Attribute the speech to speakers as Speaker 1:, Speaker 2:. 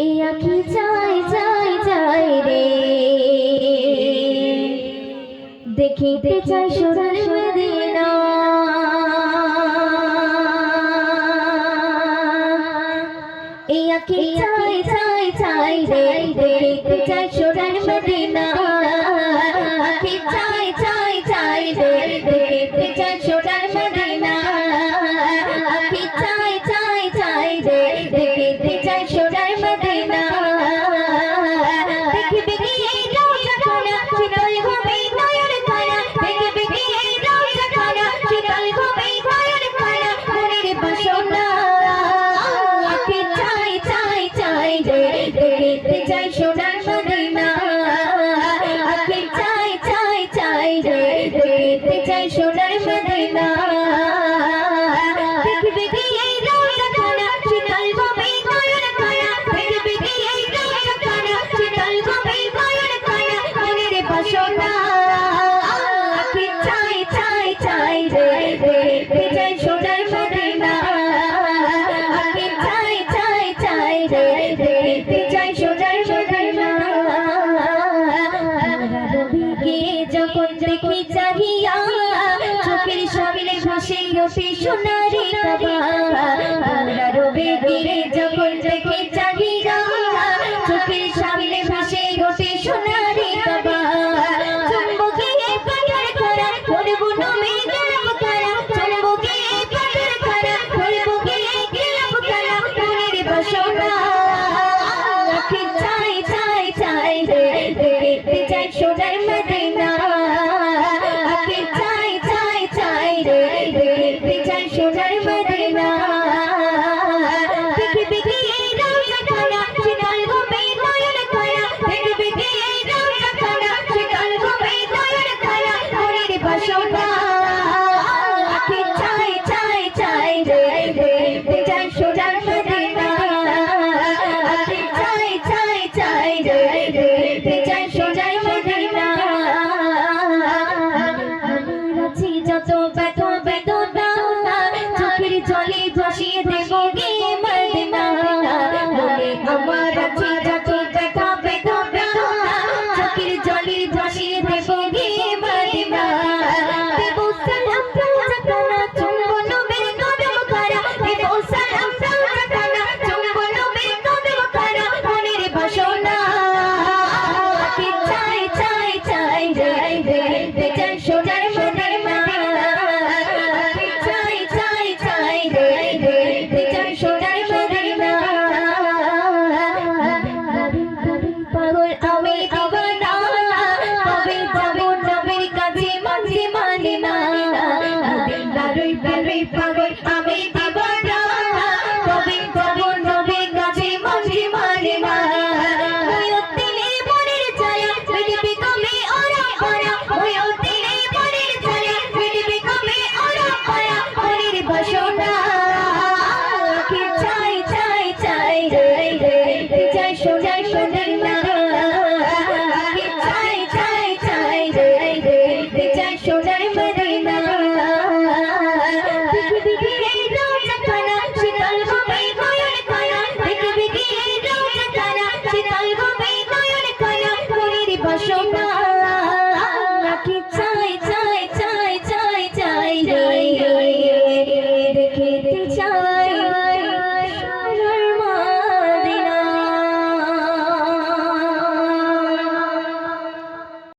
Speaker 1: এ আঁকি চাই চাই চাই রে। দেখিতে চাই সোনার মদিনা। এ আঁকি চাই চাই চাই রে। দেখিতে চাই সোনার potential. সেই রূপে সোনারে কাবা আমরা রবে গিরে যখন দেখি চাহিদা চোখের সামনে ভাসে রূপে সোনার সোনার চলে জসে 商家